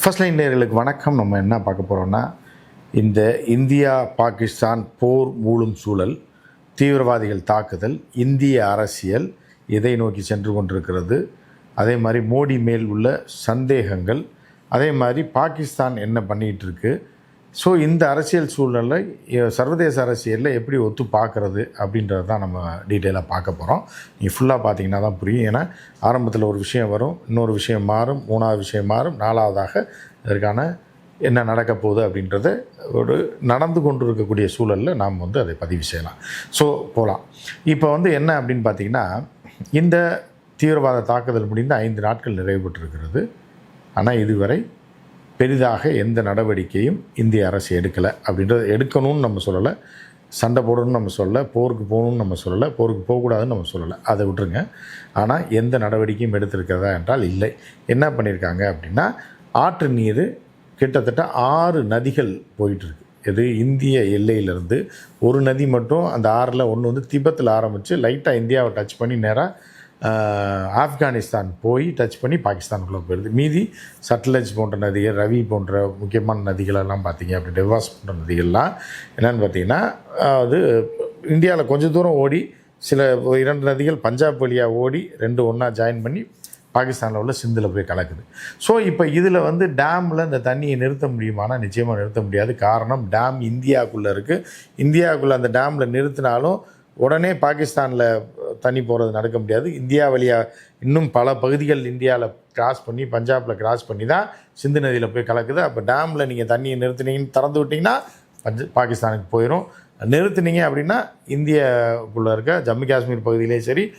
First line நேயர்களுக்கு வணக்கம். நம்ம என்ன பார்க்க போகிறோம்னா இந்த இந்தியா பாகிஸ்தான் போர் மூழும் சூழல் தீவிரவாதிகள் தாக்குதல் இந்திய அரசியல் எதை நோக்கி சென்று கொண்டிருக்கிறது அதே மாதிரி மோடி மேல் உள்ள சந்தேகங்கள் அதே மாதிரி பாகிஸ்தான் என்ன பண்ணிகிட்டு இருக்குது ஸோ இந்த அரசியல் சூழ்நிலை சர்வதேச அரசியலில் எப்படி ஒத்து பார்க்கறது அப்படின்றது தான் நம்ம டீட்டெயிலாக பார்க்க போகிறோம் நீங்கள் ஃபுல்லாக பார்த்தீங்கன்னா தான் புரியும். ஏன்னா ஆரம்பத்தில் ஒரு விஷயம் வரும் இன்னொரு விஷயம் மாறும் மூணாவது விஷயம் மாறும் நாலாவதாக இதற்கான என்ன நடக்க போகுது அப்படின்றத ஒரு நடந்து கொண்டு இருக்கக்கூடிய சூழலில் நாம் வந்து அதை பதிவு செய்யலாம். ஸோ போகலாம் இப்போ வந்து என்ன அப்படின்னு பார்த்தீங்கன்னா இந்த தீவிரவாத தாக்குதல் முடிந்து ஐந்து நாட்கள் நிறைவு பெற்றிருக்கிறது ஆனால் இதுவரை பெரிதாக எந்த நடவடிக்கையும் இந்திய அரசு எடுக்கலை. அப்படின்றத எடுக்கணும்னு நம்ம சொல்லலை. சண்டை போடணும்னு நம்ம சொல்லலை. போருக்கு போகணும்னு நம்ம சொல்லலை. போருக்கு போகக்கூடாதுன்னு நம்ம சொல்லலை. அதை விட்டுருங்க. ஆனால் எந்த நடவடிக்கையும் எடுத்திருக்கிறதா என்றால் இல்லை. என்ன பண்ணியிருக்காங்க அப்படின்னா ஆற்று நீர் கிட்டத்தட்ட ஆறு நதிகள் போயிட்டுருக்கு. இது இந்திய எல்லையிலேருந்து ஒரு நதி மட்டும் அந்த ஆறில் ஒன்று வந்து திபெத்தில் ஆரம்பித்து லைட்டாக இந்தியாவை டச் பண்ணி நேராக ஆப்கானிஸ்தான் போய் டச் பண்ணி பாகிஸ்தானுக்குள்ளே போயிடுது. மீதி சட்லஜ் போன்ற நதிகள் ரவி போன்ற முக்கியமான நதிகளெல்லாம் பார்த்தீங்க அப்படி டெவாஸ் போன்ற நதிகள்லாம் என்னென்னு பார்த்தீங்கன்னா அது இந்தியாவில் கொஞ்சம் தூரம் ஓடி சில இரண்டு நதிகள் பஞ்சாப் வழியாக ஓடி ரெண்டு ஒன்றா ஜாயின் பண்ணி பாகிஸ்தானில் உள்ள சிந்தில் போய் கலக்குது. ஸோ இப்போ இதில் வந்து டேமில் இந்த தண்ணியை நிறுத்த முடியுமானா நிச்சயமாக நிறுத்த முடியாது. காரணம் டேம் இந்தியாவுக்குள்ளே இருக்குது இந்தியாவுக்குள்ளே அந்த டேமில் நிறுத்தினாலும் உடனே பாகிஸ்தானில் தண்ணி போகிறது நடக்க முடியாது. இந்தியா வழியாக இன்னும் பல பகுதிகள் இந்தியாவில் கிராஸ் பண்ணி பஞ்சாபில் கிராஸ் பண்ணி தான் சிந்து நதியில் போய் கலக்குது. அப்போ டேமில் நீங்கள் தண்ணியை நிறுத்தினீங்கன்னு திறந்து விட்டிங்கன்னா பஞ்ச பாகிஸ்தானுக்கு போயிடும் நிறுத்துனீங்க அப்படின்னா இந்தியாவுக்குள்ளே இருக்க ஜம்மு காஷ்மீர் பகுதியிலே சரி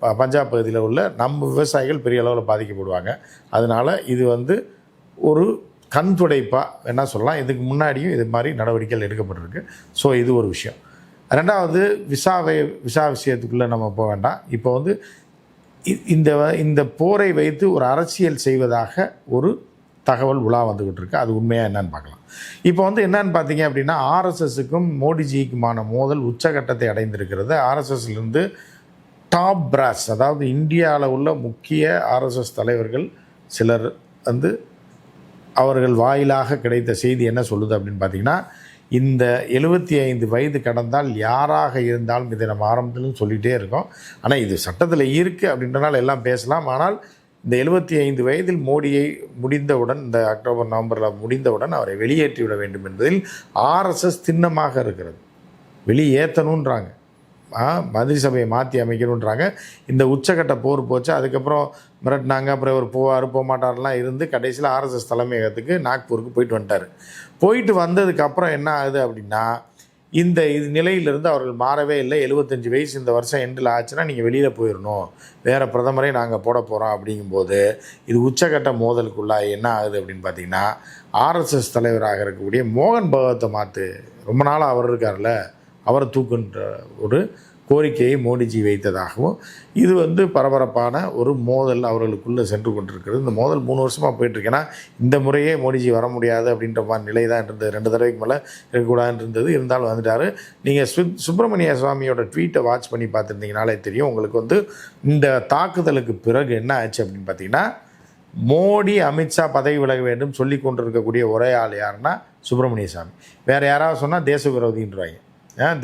ப- பஞ்சாப் பகுதியில் உள்ள நம்ம விவசாயிகள் பெரிய அளவில் பாதிக்கப்படுவாங்க. அதனால் இது வந்து ஒரு கண் துடைப்பாக என்ன சொல்லலாம். இதுக்கு முன்னாடியும் இது மாதிரி நடவடிக்கைகள் எடுக்கப்பட்டிருக்கு. ஸோ இது ஒரு விஷயம். ரெண்டாவது விசாவை விசா விஷயத்துக்குள்ளே நம்ம போக வேண்டாம். இப்போ வந்து இ- இந்த இந்த போரை வைத்து ஒரு அரசியல் செய்வதாக ஒரு தகவல் உலா வந்துக்கிட்டு இருக்கு அது உண்மையாக என்னன்னு பார்க்கலாம். இப்போ வந்து என்னன்னு பார்த்தீங்க அப்படின்னா ஆர்எஸ்எஸுக்கும் மோடிஜிக்குமான மோதல் உச்சகட்டத்தை அடைந்திருக்கிறது. ஆர்எஸ்எஸ்லேருந்து டாப் பிராஸ் அதாவது இந்தியாவில் உள்ள முக்கிய ஆர்எஸ்எஸ் தலைவர்கள் சிலர் வந்து அவர்கள் வாயிலாக கிடைத்த செய்தி என்ன சொல்லுது அப்படின்னு பார்த்தீங்கன்னா இந்த எழுபத்தி ஐந்து வயது கடந்தால் யாராக இருந்தாலும் இதை நம்ம ஆரம்பத்திலும் சொல்லிகிட்டே இருக்கோம். ஆனால் இது சட்டத்தில் இருக்குது அப்படின்றனால எல்லாம் பேசலாம். ஆனால் இந்த எழுபத்தி ஐந்து வயதில் மோடியை முடிந்தவுடன் இந்த அக்டோபர் நவம்பரில் முடிந்தவுடன் அவரை வெளியேற்றி விட வேண்டும் என்பதில் ஆர்எஸ்எஸ் திண்ணமாக இருக்கிறது. வெளியேற்றணுன்றாங்க மந்திரி சபையை மாற்றி அமைக்கணுன்றாங்க இந்த உச்சக்கட்ட போர் போச்சு. அதுக்கப்புறம் மிரட்டினாங்க. அப்புறம் இவர் போவார் போக மாட்டார்லாம் இருந்து கடைசியில் ஆர்எஸ்எஸ் தலைமையகத்துக்கு நாக்பூருக்கு போயிட்டு வந்துட்டார். போயிட்டு வந்ததுக்கப்புறம் என்ன ஆகுது அப்படின்னா இந்த இது நிலையிலிருந்து அவர்கள் மாறவே இல்லை. எழுபத்தஞ்சு வயசு இந்த வருஷம் எண்டில் ஆச்சுன்னா நீங்கள் வெளியில் போயிடணும் வேறு பிரதமரை நாங்கள் போட போகிறோம் அப்படிங்கும்போது இது உச்சகட்ட மோதலுக்குள்ளாக என்ன ஆகுது அப்படின்னு பார்த்தீங்கன்னா ஆர்எஸ்எஸ் தலைவராக இருக்கக்கூடிய மோகன் பகவத்தை மாற்று ரொம்ப நாளாக அவர் இருக்கார்ல அவரை தூக்குன்ற ஒரு கோரிக்கையை மோடிஜி வைத்ததாகவும் இது வந்து பரபரப்பான ஒரு மோதல் அவர்களுக்குள்ளே சென்று கொண்டிருக்கிறது. இந்த மோதல் மூணு வருஷமாக போயிட்டுருக்கேன்னா இந்த முறையே மோடிஜி வர முடியாது அப்படின்ற மாதிரி நிலை தான் இருந்தது. ரெண்டு தடவைக்கு மேலே இருக்கக்கூடாதுன்னு இருந்தது. இருந்தாலும் வந்துட்டார். நீங்கள் சு சுப்பிரமணிய சுவாமியோட ட்வீட்டை வாட்ச் பண்ணி பார்த்துருந்தீங்கனாலே தெரியும். உங்களுக்கு வந்து இந்த தாக்குதலுக்கு பிறகு என்ன ஆச்சு அப்படின்னு பார்த்தீங்கன்னா மோடி அமித்ஷா பதவி விலக வேண்டும் சொல்லி கொண்டிருக்கக்கூடிய ஒரே ஆள் யாருன்னா சுப்பிரமணிய சாமி வேறு யாராவது சொன்னால் தேச விரோதின்றாங்க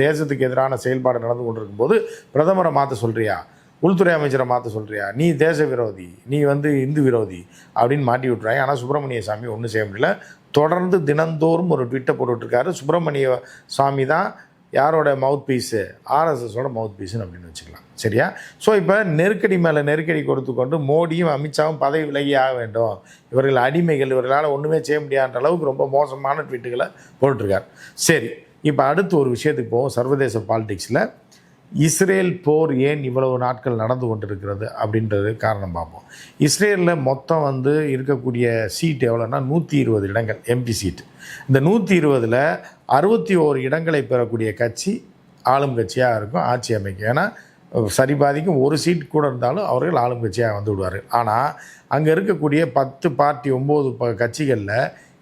தேசத்துக்கு எதிரான செயல்பாடு நடந்து கொண்டிருக்கும் போது பிரதமரை மாற்ற சொல்கிறியா உள்துறை அமைச்சரை மாற்ற சொல்கிறியா நீ தேச விரோதி நீ வந்து இந்து விரோதி அப்படின்னு மாட்டி விட்றாங்க ஆனால் சுப்பிரமணிய சாமி ஒன்றும் செய்ய முடியல. தொடர்ந்து தினந்தோறும் ஒரு ட்விட்டை போட்டுட்ருக்காரு. சுப்பிரமணிய சாமி தான் யாரோட மவுத் பீஸு ஆர்எஸ்எஸோட மவுத் பீஸுன்னு அப்படின்னு வச்சுக்கலாம். சரியா? ஸோ இப்போ நெருக்கடி மேலே நெருக்கடி கொடுத்து கொண்டு மோடியும் அமித்ஷாவும் பதவி விலகி ஆக வேண்டும். இவர்கள் அடிமைகள் இவர்களால் ஒன்றுமே செய்ய முடியாத அளவுக்கு ரொம்ப மோசமான ட்வீட்டுகளை போட்டுருக்கார் சரி. இப்போ அடுத்து ஒரு விஷயத்துக்கு போவோம். சர்வதேச பாலிடிக்ஸில் இஸ்ரேல் போர் ஏன் இவ்வளவு நாட்கள் நடந்து கொண்டிருக்கிறது அப்படின்றது காரணம் பார்ப்போம். இஸ்ரேலில் மொத்தம் வந்து இருக்கக்கூடிய சீட் எவ்வளோன்னா நூற்றி இருபது இடங்கள் எம்பி சீட் இந்த நூற்றி இருபதில் அறுபத்தி ஓரு இடங்களை பெறக்கூடிய கட்சி ஆளும் கட்சியாக இருக்கும் ஆட்சி அமைக்கும். ஏன்னா சரி பாதிக்கும் ஒரு சீட் கூட இருந்தாலும் அவர்கள் ஆளும் கட்சியாக வந்து விடுவார்கள். ஆனால் அங்கே இருக்கக்கூடிய பத்து பார்ட்டி ஒம்பது ப கட்சிகளில்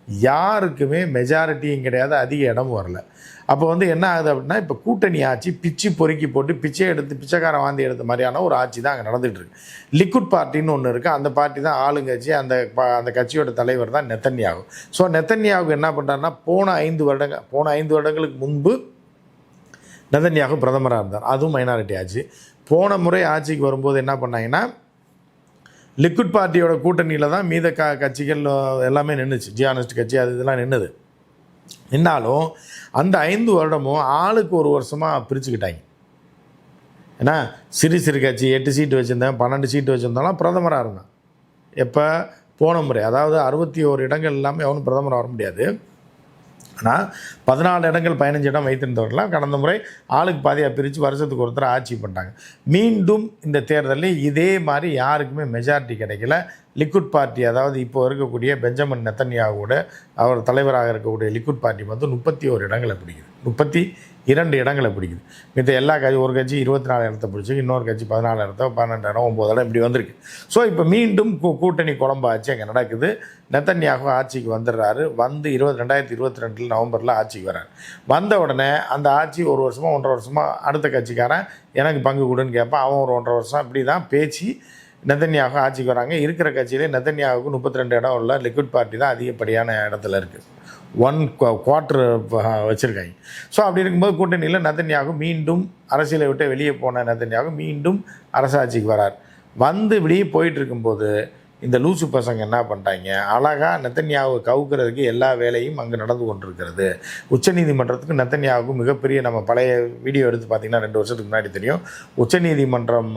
யாருக்குமே மெஜாரிட்டியும் கிடையாது அதிக இடமும் வரல. அப்போ வந்து என்ன ஆகுது அப்படின்னா இப்போ கூட்டணி ஆட்சி பிச்சு பொறுக்கி போட்டு பிச்சை எடுத்து பிச்சைக்காரன் வாந்தி எடுத்த மாதிரியான ஒரு ஆட்சி தான் அங்கே நடந்துகிட்டு இருக்கு. லிக்குட் பார்ட்டின்னு ஒன்று இருக்குது அந்த பார்ட்டி தான் ஆளுங்கட்சி அந்த ப- அந்த கட்சியோட தலைவர் தான் நெத்தன்யாகு. ஸோ நெத்தன்யாவுக்கு என்ன பண்ணுறாருன்னா போன ஐந்து வருடங்கள் போன ஐந்து வருடங்களுக்கு முன்பு நெத்தன்யாகு பிரதமராக இருந்தார். அதுவும் மைனாரிட்டி ஆட்சி. போன முறை ஆட்சிக்கு வரும்போது என்ன பண்ணாங்கன்னா லிக்குட் பார்ட்டியோட கூட்டணியில் தான் மீத க கட்சிகள் எல்லாமே நின்றுச்சு ஜியானிஸ்ட் கட்சி அது இதெல்லாம் நின்றுது நின்னாலும் அந்த ஐந்து வருடமும் ஆளுக்கு ஒரு வருஷமாக பிரிச்சுக்கிட்டாங்க. ஏன்னா சிறு சிறு கட்சி எட்டு சீட்டு வச்சுருந்தேன் பன்னெண்டு சீட்டு வச்சுருந்தாலும் பிரதமராக இருந்தான். எப்போ? போன முறை. அதாவது அறுபத்தி ஓரு இடங்கள் எல்லாமே அவனும் பிரதமர் வர முடியாது. ஆனால் பதினாலு இடங்கள் பதினஞ்சு இடம் வைத்திருந்தவர்கள்லாம் கடந்த முறை ஆளுக்கு பாதியாக பிரித்து வருஷத்துக்கு ஒருத்தர் ஆட்சி பண்ணிட்டாங்க. மீண்டும் இந்த தேர்தலில் இதே மாதிரி யாருக்குமே மெஜாரிட்டி கிடைக்கல. லிக்குட் பார்ட்டி அதாவது இப்போ இருக்கக்கூடிய பெஞ்சமின் நெத்தன்யாவோட அவர் தலைவராக இருக்கக்கூடிய லிக்குட் பார்ட்டி வந்து முப்பத்தி ஒரு இடங்களை பிடிக்குது. முப்பத்தி இரண்டு இடங்களை பிடிக்குது. மித்த எல்லா கட்சி ஒரு கட்சி இருபத்தி நாலு இடத்த பிடிச்சி இன்னொரு கட்சி பதினாலு இடத்த பன்னெண்டு இடம் ஒம்பது இடம் இப்படி வந்திருக்கு. ஸோ இப்போ மீண்டும் கூ கூட்டணி குழம்பு ஆட்சி அங்கே நடக்குது. நெத்தன்யாகு ஆட்சிக்கு வந்துடுறாரு. வந்து இருபது ரெண்டாயிரத்தி இருபத்தி ரெண்டில் நவம்பரில் ஆட்சிக்கு வர்றாரு வந்த உடனே அந்த ஆட்சி ஒரு வருஷமாக ஒன்றரை வருஷமாக அடுத்த கட்சிக்காரன் எனக்கு பங்கு கொடுன்னு கேட்பான் அவன் ஒரு ஒன்றரை வருஷம் இப்படி தான் பேச்சு நெத்தன்யாகு ஆட்சிக்கு வராங்க. இருக்கிற கட்சியிலே நெதன்யாவுக்கு முப்பத்தி ரெண்டு இடம் உள்ள லிக்விட் பார்ட்டி தான் அதிகப்படியான இடத்துல இருக்குது ஒன் குவார்ட்ரு வச்சுருக்காங்க. ஸோ அப்படி இருக்கும்போது கூட்டணியில் நெதன்யாவும் மீண்டும் அரசியலை விட்டு வெளியே போன நெதன்யாவும் மீண்டும் அரசாட்சிக்கு வரார். வந்து இப்படி போயிட்டு இருக்கும்போது இந்த லூசு பசங்க என்ன பண்ணிட்டாங்க? அழகாக நெத்தன்யாவை கவுக்கிறதுக்கு எல்லா வேலையும் அங்கே நடந்து கொண்டிருக்கிறது. உச்சநீதிமன்றத்துக்கு நெத்தன்யாவுக்கு மிகப்பெரிய நம்ம பழைய வீடியோ எடுத்து பார்த்தீங்கன்னா ரெண்டு வருஷத்துக்கு முன்னாடி தெரியும். உச்சநீதிமன்றம்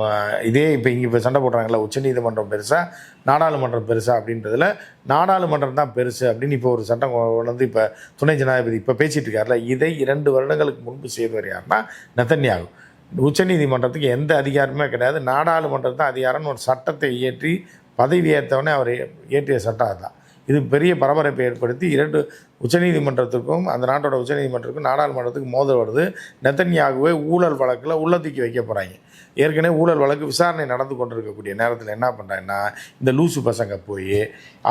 இதே இப்போ இங்கே இப்போ சண்டை போடுறாங்கல்ல உச்சநீதிமன்றம் பெருசாக நாடாளுமன்றம் பெருசா அப்படின்றதுல நாடாளுமன்றம் தான் பெருசு அப்படின்னு இப்போ ஒரு சட்டம் வந்து இப்போ துணை ஜனாதிபதி இப்போ பேசிகிட்டு இருக்கார்ல இதை இரண்டு வருடங்களுக்கு முன்பு செய்தவர் யாருன்னா நெத்தன்யாவு. உச்சநீதிமன்றத்துக்கு எந்த அதிகாரமே கிடையாது. நாடாளுமன்றம் தான் அதிகாரம்னு ஒரு சட்டத்தை இயற்றி பதவி ஏற்றவொடனே அவர் ஏற்றிய சட்டம் அதுதான். இது பெரிய பரபரப்பை ஏற்படுத்தி இரண்டு உச்சநீதிமன்றத்துக்கும் அந்த நாட்டோட உச்சநீதிமன்றத்துக்கும் நாடாளுமன்றத்துக்கும் மோதல் வருது நெத்தன்யாகுவே ஊழல் வழக்கில் உள்ளத்துக்கி வைக்க போகிறாங்க ஏற்கனவே ஊழல் வழக்கு விசாரணை நடந்து கொண்டிருக்கக்கூடிய நேரத்தில் என்ன பண்ணுறாங்கன்னா இந்த லூசு பசங்க போய்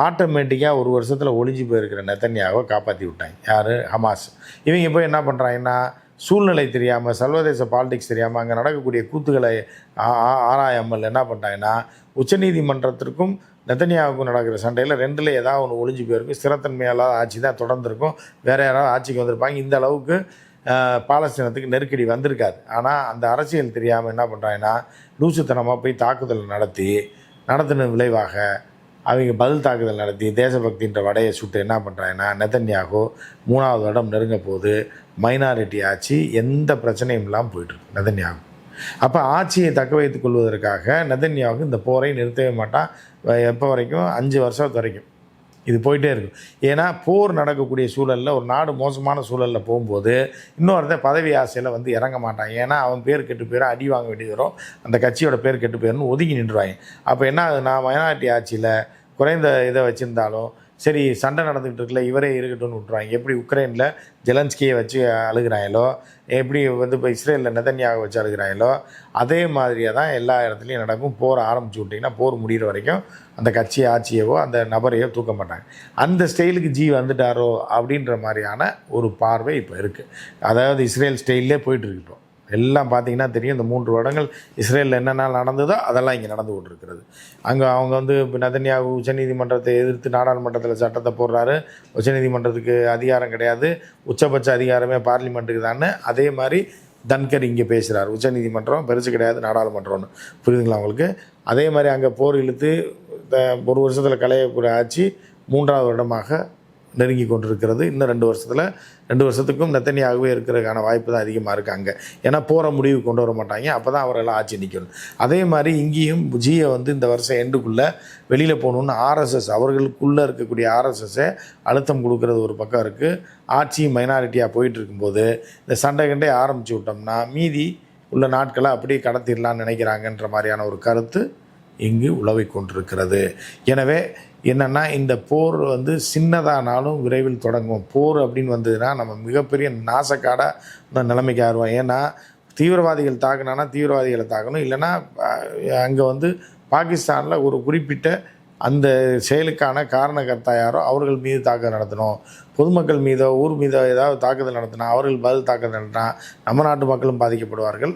ஆட்டோமேட்டிக்காக ஒரு வருஷத்தில் ஒளிஞ்சு போயிருக்கிற நெத்தன்யாவை காப்பாற்றி விட்டாங்க. யார்? ஹமாஸ். இவங்க போய் என்ன பண்ணுறாங்கன்னா சூழ்நிலை தெரியாமல் சர்வதேச பாலிடிக்ஸ் தெரியாமல் அங்கே நடக்கக்கூடிய கூத்துக்களை ஆ- ஆ- ஆராயாமல் என்ன பண்ணிட்டாங்கன்னா உச்சநீதிமன்றத்திற்கும் நெத்தனியாவுக்கும் நடக்கிற சண்டையில் ரெண்டில் ஏதாவது ஒன்று ஒளிஞ்சு போயிருக்கும். ஸ்திரத்தன்மையால் ஆட்சி தான் தொடர்ந்துருக்கும். வேறு யாராவது ஆட்சிக்கு வந்திருப்பாங்க. இந்த அளவுக்கு பாலஸ்தீனத்துக்கு நெருக்கடி வந்திருக்காது. ஆனால் அந்த அரசியல் தெரியாமல் என்ன பண்ணுறாங்கன்னா லூசுத்தனமாக போய் தாக்குதல் நடத்தி நடத்தின விளைவாக அவங்க பதில் தாக்குதல் நடத்தி தேசபக்தின்ற வடையை சுட்டு என்ன பண்ணுறாங்கன்னா நெதன்யாகோ மூணாவது இடம் நெருங்க போது மைனாரிட்டி ஆட்சி எந்த பிரச்சனையும் இல்லாமல் போயிட்டுருக்கு நெதன்யாகு. அப்போ ஆட்சியை தக்க வைத்துக் கொள்வதற்காக நெதன்யாவுக்கு இந்த போரை நிறுத்தவே மாட்டான் எப்போ வரைக்கும்? அஞ்சு வருஷம் வரைக்கும். இது போயிட்டே இருக்கும் ஏன்னா போர் நடக்கக்கூடிய சூழலில் ஒரு நாடு மோசமான சூழலில் போகும்போது இன்னொருத்தன் பதவி ஆசையில் வந்து இறங்க மாட்டான். ஏன்னா அவன் பேர் கெட்டு போயிடும் அடி வாங்க வேண்டியது வரும். அந்த கட்சியோட பேர் கெட்டு போயிடும்னு ஒதுங்கி நின்றுவாங்க. அப்போ என்ன ஆகுதுன்னா மைனாரிட்டி ஆட்சியில் குறைந்த இதை வச்சுருந்தாலும் சரி சண்டை நடந்துக்கிட்டு இருக்குல்ல இவரே இருக்கட்டும்னு விட்ருவாங்க எப்படி உக்ரைனில் ஜெலன்ஸ்கியை வச்சு அழுகிறாங்களோ எப்படி வந்து இப்போ இஸ்ரேலில் நெதன்யாக வச்சு அழுகிறாங்களோ அதே மாதிரியே தான் எல்லா இடத்துலையும் நடக்கும். போர் ஆரம்பிச்சு விட்டிங்கன்னா போர் முடிகிற வரைக்கும் அந்த கட்சி ஆட்சியவோ அந்த நபரையோ தூக்க மாட்டாங்க. அந்த ஸ்டைலுக்கு ஜி வந்துட்டாரோ அப்படின்ற மாதிரியான ஒரு பார்வை இப்போ இருக்குது அதாவது இஸ்ரேல் ஸ்டைல்லே போயிட்டுருக்கு இப்போ. எல்லாம் பார்த்தீங்கன்னா தெரியும். இந்த மூன்று வருடங்கள் இஸ்ரேலில் என்னென்ன நடந்ததோ அதெல்லாம் இங்கே நடந்து கொண்டிருக்கிறது. அங்கே அவங்க வந்து இப்போ நதன்யாகு உச்சநீதிமன்றத்தை எதிர்த்து நாடாளுமன்றத்தில் சட்டத்தை போடுறாரு. உச்சநீதிமன்றத்துக்கு அதிகாரம் கிடையாது. உச்சபட்ச அதிகாரமே பார்லிமெண்ட்டுக்கு தானே. அதே மாதிரி தன்கர் இங்கே பேசுகிறார் உச்சநீதிமன்றம் பெருசு கிடையாது நாடாளுமன்றம்னு. புரியுதுங்களா உங்களுக்கு? அதே மாதிரி அங்கே போர் இழுத்து இந்த ஒரு வருஷத்தில் கலையக்கூடிய ஆட்சி மூன்றாவது வருடமாக நெருங்கி கொண்டிருக்கிறது இன்னும் ரெண்டு வருஷத்தில் ரெண்டு வருஷத்துக்கும் நெத்தனியாகவே இருக்கிறதுக்கான வாய்ப்பு தான் அதிகமாக இருக்குது அங்கே. ஏன்னா போகிற முடிவு கொண்டு வர மாட்டாங்க. அப்போ தான் அவரெல்லாம் ஆட்சி நிற்கணும் அதே மாதிரி இங்கேயும் ஜியை வந்து இந்த வருஷம் எண்டுக்குள்ளே வெளியில் போகணுன்னு ஆர்எஸ்எஸ் அவர்களுக்குள்ளே இருக்கக்கூடிய ஆர்எஸ்எஸ்ஸை அழுத்தம் கொடுக்கறது ஒரு பக்கம் இருக்குது ஆட்சி மைனாரிட்டியாக போயிட்டு இருக்கும்போது இந்த சண்டை கண்டே ஆரம்பித்து விட்டோம்னா மீதி உள்ள நாட்களை அப்படியே கடத்திடலான்னு நினைக்கிறாங்கன்ற மாதிரியான ஒரு கருத்து இங்கு உழவை கொண்டிருக்கிறது. எனவே என்னென்னா இந்த போர் வந்து சின்னதானாலும் விரைவில் தொடங்கும். போர் அப்படின்னு வந்ததுன்னா நம்ம மிகப்பெரிய நாசக்காடாக நிலைமைக்கு ஆறுவோம் ஏன்னா தீவிரவாதிகள் தாக்குனானா தீவிரவாதிகளை தாக்கணும். இல்லைன்னா அங்கே வந்து பாகிஸ்தானில் ஒரு குறிப்பிட்ட அந்த செயலுக்கான காரணகர்த்தா யாரோ அவர்கள் மீது தாக்குதல் நடத்தணும். பொதுமக்கள் மீதோ ஊர் மீதோ ஏதாவது தாக்குதல் நடத்தினா அவர்கள் பதில் தாக்குதல் நடத்தினா நம்ம நாட்டு மக்களும் பாதிக்கப்படுவார்கள்.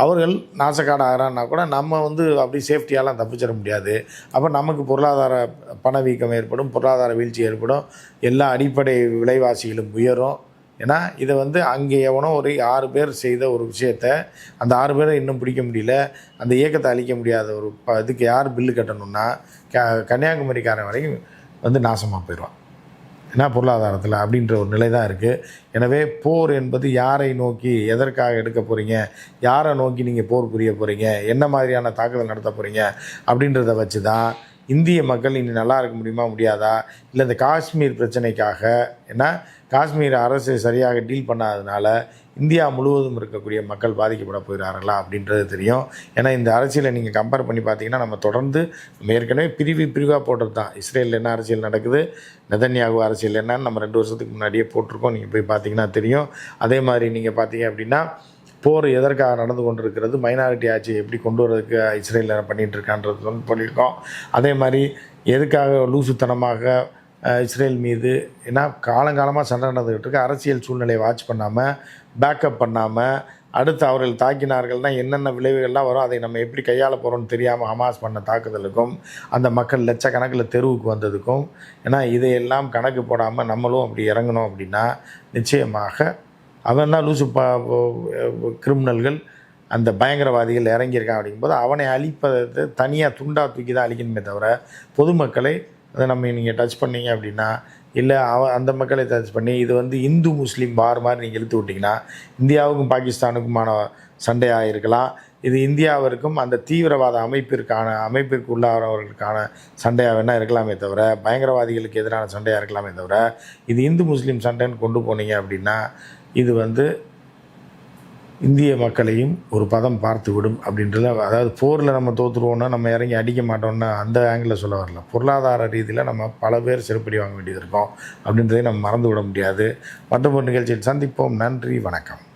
அவர்கள் நாசக்காடு ஆகிறான்னா கூட நம்ம வந்து அப்படி சேஃப்டியாலாம் தப்பிச்சிட முடியாது. அப்போ நமக்கு பொருளாதார பணவீக்கம் ஏற்படும் பொருளாதார வீழ்ச்சி ஏற்படும். எல்லா அடிப்படை விலைவாசிகளும் உயரும். ஏன்னா இதை வந்து அங்கே எவனோ ஒரு ஆறு பேர் செய்த ஒரு விஷயத்த அந்த ஆறு பேரை இன்னும் பிடிக்க முடியல அந்த இயக்கத்தை அழிக்க முடியாத ஒரு ப இதுக்கு யார் பில்லு கட்டணும்னா க கன்னியாகுமரிக்காரன் வரைக்கும் வந்து நாசமாக போயிடுவான். ஏன்னா பொருளாதாரத்தில் அப்படின்ற ஒரு நிலை தான் இருக்குது எனவே போர் என்பது யாரை நோக்கி எதற்காக எடுக்க போகிறீங்க யாரை நோக்கி நீங்கள் போர் புரிய போகிறீங்க என்ன மாதிரியான தாக்குதல் நடத்த போகிறீங்க அப்படின்றத வச்சு தான் இந்திய மக்கள் இனி நல்லா இருக்க முடியுமா முடியாதா? இல்லை இந்த காஷ்மீர் பிரச்சனைக்காக ஏன்னா காஷ்மீர் அரசு சரியாக டீல் பண்ணாததுனால இந்தியா முழுவதும் இருக்கக்கூடிய மக்கள் பாதிக்கப்பட போகிறார்களா அப்படின்றது தெரியும். ஏன்னா இந்த அரசியலை நீங்கள் கம்பேர் பண்ணி பார்த்தீங்கன்னா நம்ம தொடர்ந்து நம்ம ஏற்கனவே பிரிவு பிரிவாக போட்டது தான். இஸ்ரேலில் என்ன அரசியல் நடக்குது நெதன்யாகு அரசியல் என்னன்னு நம்ம ரெண்டு வருஷத்துக்கு முன்னாடியே போட்டிருக்கோம். நீங்கள் போய் பார்த்தீங்கன்னா தெரியும். அதே மாதிரி நீங்கள் பார்த்தீங்க அப்படின்னா போர் எதற்காக நடந்து கொண்டிருக்கிறது மைனாரிட்டி ஆட்சியை எப்படி கொண்டு வரதுக்கு இஸ்ரேலில் பண்ணிகிட்டு இருக்கான்றது வந்து சொல்லியிருக்கோம். அதே மாதிரி எதுக்காக லூசுத்தனமாக இஸ்ரேல் மீது ஏன்னா காலங்காலமாக சண்டை நடந்துகிட்டு இருக்கு. அரசியல் சூழ்நிலையை வாட்ச் பண்ணாமல் பேக்கப் பண்ணாமல் அடுத்து அவர்கள் தாக்கினார்கள்னா என்னென்ன விளைவுகள்லாம் வரும் அதை நம்ம எப்படி கையாள போகிறோம்னு தெரியாமல் ஹமாஸ் பண்ண தாக்குதலுக்கும் அந்த மக்கள் லட்சக்கணக்கில் தெருவுக்கு வந்ததுக்கும் ஏன்னா இதையெல்லாம் கணக்கு போடாமல் நம்மளும் அப்படி இறங்கணும் அப்படின்னா நிச்சயமாக அவன் தான் லூசு பா கிரிமினல்கள் அந்த பயங்கரவாதிகள் இறங்கியிருக்கான் அப்படிங்கும்போது அவனை அழிப்பதை தனியாக துண்டா தூக்கி தான் அழிக்கணுமே தவிர பொதுமக்களை அதை நம்ம நீங்கள் டச் பண்ணீங்க அப்படின்னா இல்லை அவ அந்த மக்களை டச் பண்ணி இது வந்து இந்து முஸ்லீம் பார் மாதிரி நீங்கள் இழுத்து விட்டிங்கன்னா இந்தியாவுக்கும் பாகிஸ்தானுக்குமான சண்டையாக இருக்கலாம். இது இந்தியாவிற்கும் அந்த தீவிரவாத அமைப்பிற்கான அமைப்பிற்கு உள்ளாகிறவர்களுக்கான சண்டையாக வேணால் இருக்கலாமே தவிர பயங்கரவாதிகளுக்கு எதிரான சண்டையாக இருக்கலாமே தவிர இது இந்து முஸ்லீம் சண்டைன்னு கொண்டு போனீங்க அப்படின்னா இது வந்து இந்திய மக்களையும் ஒரு பதம் பார்த்து விடும் அப்படின்றத அதாவது போரில் நம்ம தோற்றுருவோம்னா நம்ம இறங்கி அடிக்க மாட்டோம்னா அந்த ஆங்கிளில் சொல்ல வரல. பொருளாதார ரீதியில் நம்ம பல பேர் சிறப்படி வாங்க வேண்டியது இருக்கோம். அப்படின்றதையும் நம்ம மறந்து விட முடியாது. மற்றொரு நிகழ்ச்சியில் சந்திப்போம். நன்றி. வணக்கம்.